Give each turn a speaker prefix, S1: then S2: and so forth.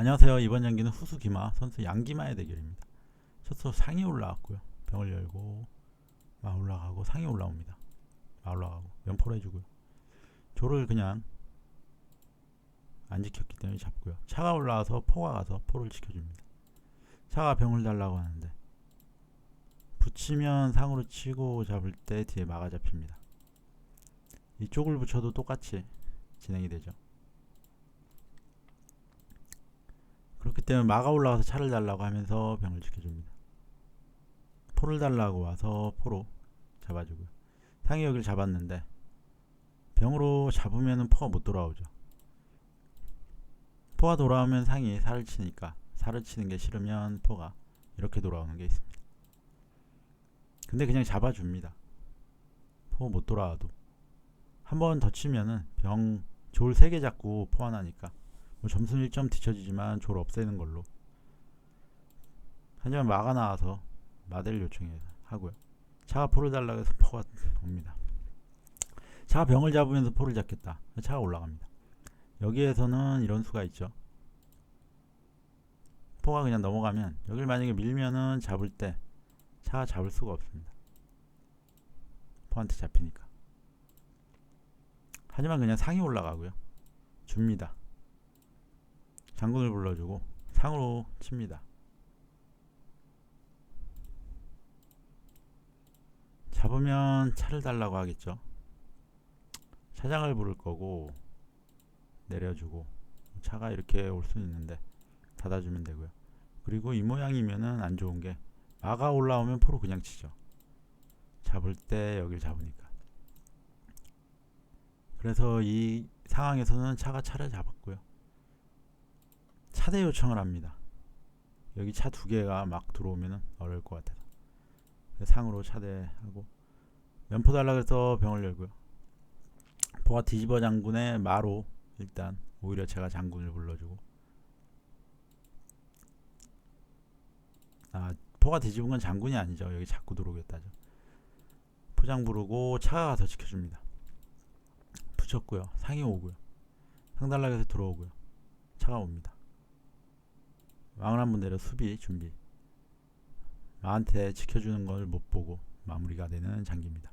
S1: 안녕하세요. 이번 경기는 후수 기마 선수 양기마의 대결입니다. 첫수 상이 올라왔고요. 병을 열고 마 올라가고 상이 올라옵니다. 마 올라가고 연포를 해주고요. 조를 그냥 안 지켰기 때문에 잡고요. 차가 올라와서 포가 가서 포를 지켜줍니다. 차가 병을 달라고 하는데 붙이면 상으로 치고 잡을 때 뒤에 마가 잡힙니다. 이쪽을 붙여도 똑같이 진행이 되죠. 그렇기 때문에 마가 올라가서 차를 달라고 하면서 병을 지켜줍니다. 포를 달라고 와서 포로 잡아주고요. 여기를 잡았는데 병으로 잡으면 포가 못 돌아오죠. 포가 돌아오면 상이 살을 치니까 살을 치는 게 싫으면 포가 이렇게 돌아오는 게 있습니다. 근데 그냥 잡아줍니다. 포 못 돌아와도 한 번 더 치면은 병졸 3개 잡고 포 하나니까 뭐 점수는 1점 뒤쳐지지만 졸 없애는 걸로 하지만 마가 나와서 마대를 요청해 하고요. 차가 포를 달라고 해서 포가 옵니다. 차가 병을 잡으면서 포를 잡겠다. 차가 올라갑니다. 여기에서는 이런 수가 있죠. 포가 그냥 넘어가면 여기를 만약에 밀면은 잡을 때 차가 잡을 수가 없습니다. 포한테 잡히니까. 하지만 그냥 상이 올라가고요. 줍니다. 장군을 불러주고 상으로 칩니다. 잡으면 차를 달라고 하겠죠. 차장을 부를 거고 내려주고 차가 이렇게 올 수 있는데 닫아주면 되고요. 그리고 이 모양이면은 안 좋은 게 마가 올라오면 포로 그냥 치죠. 잡을 때 여길 잡으니까. 그래서 이 상황에서는 차가 차를 잡았고요. 차대 요청을 합니다. 여기 차 두 개가 막 들어오면 어려울 것 같아서 상으로 차대하고 면포 달라 그래서 병을 열고요. 포가 뒤집어 장군의 마로 일단 오히려 제가 장군을 불러주고 아 포가 뒤집은 건 장군이 아니죠. 여기 자꾸 들어오겠다죠. 포장 부르고 차가 가서 지켜줍니다. 붙였고요. 상이 오고요. 상달락에서 들어오고요. 차가 옵니다. 왕을 한번 내려 수비 준비. 마한테 지켜주는 걸 못 보고 마무리가 되는 장기입니다.